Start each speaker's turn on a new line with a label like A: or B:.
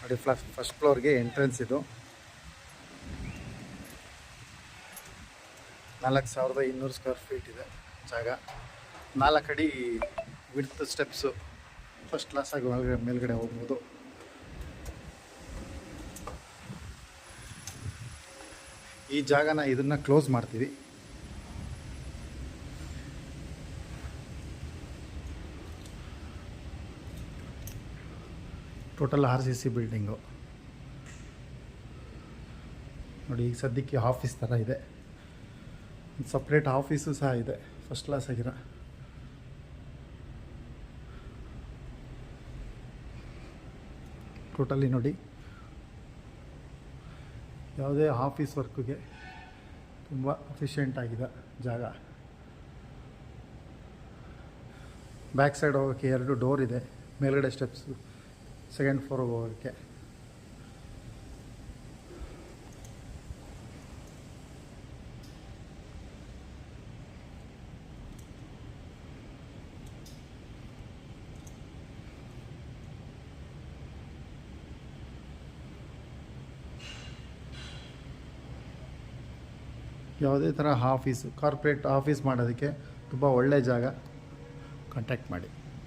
A: ನೋಡಿ plus first ಫ್ಲೋರ್ಗೆ entrance ಇದು. ನಾಲ್ಕು ಸಾವಿರದ ಇನ್ನೂರು ಸ್ಕ್ವೇರ್ ಫೀಟ್ ಇದೆ ಜಾಗ. ನಾಲ್ಕು ಅಡಿ ವಿಡ್ತ್ ಸ್ಟೆಪ್ಸು ಫಸ್ಟ್ ಕ್ಲಾಸಾಗಿ ಒಳಗಡೆ, ಮೇಲ್ಗಡೆ ಹೋಗ್ಬೋದು. ಈ ಜಾಗನ ಇದನ್ನು ಕ್ಲೋಸ್ ಮಾಡ್ತೀವಿ. Total R C C building. ನೋಡಿ, ಈಗ ಸದ್ಯಕ್ಕೆ ಆಫೀಸ್ ಥರ ಇದೆ. ಸಪ್ರೇಟ್ ಆಫೀಸು ಸಹ ಇದೆ ಫಸ್ಟ್ ಕ್ಲಾಸ್ ಆಗಿರೋ. ಟೋಟಲಿ ನೋಡಿ, ಯಾವುದೇ ಆಫೀಸ್ ವರ್ಕ್ಗೆ ತುಂಬ ಅಫಿಷಿಯೆಂಟ್ ಆಗಿದೆ ಜಾಗ. ಬ್ಯಾಕ್ ಸೈಡ್ ಹೋಗೋಕ್ಕೆ ಎರಡು ಡೋರ್ ಇದೆ, ಮೇಲ್ಗಡೆ ಸ್ಟೆಪ್ಸು ಸೆಕೆಂಡ್ ಫ್ಲೋರ್ಗೆ ಹೋಗೋಕ್ಕೆ ಯಾವುದೇ ಥರ ಆಫೀಸು ಕಾರ್ಪೊರೇಟ್ ಆಫೀಸ್ ಮಾಡೋದಕ್ಕೆ ತುಂಬ ಒಳ್ಳೆಯ ಜಾಗ. ಕಾಂಟ್ಯಾಕ್ಟ್ ಮಾಡಿ.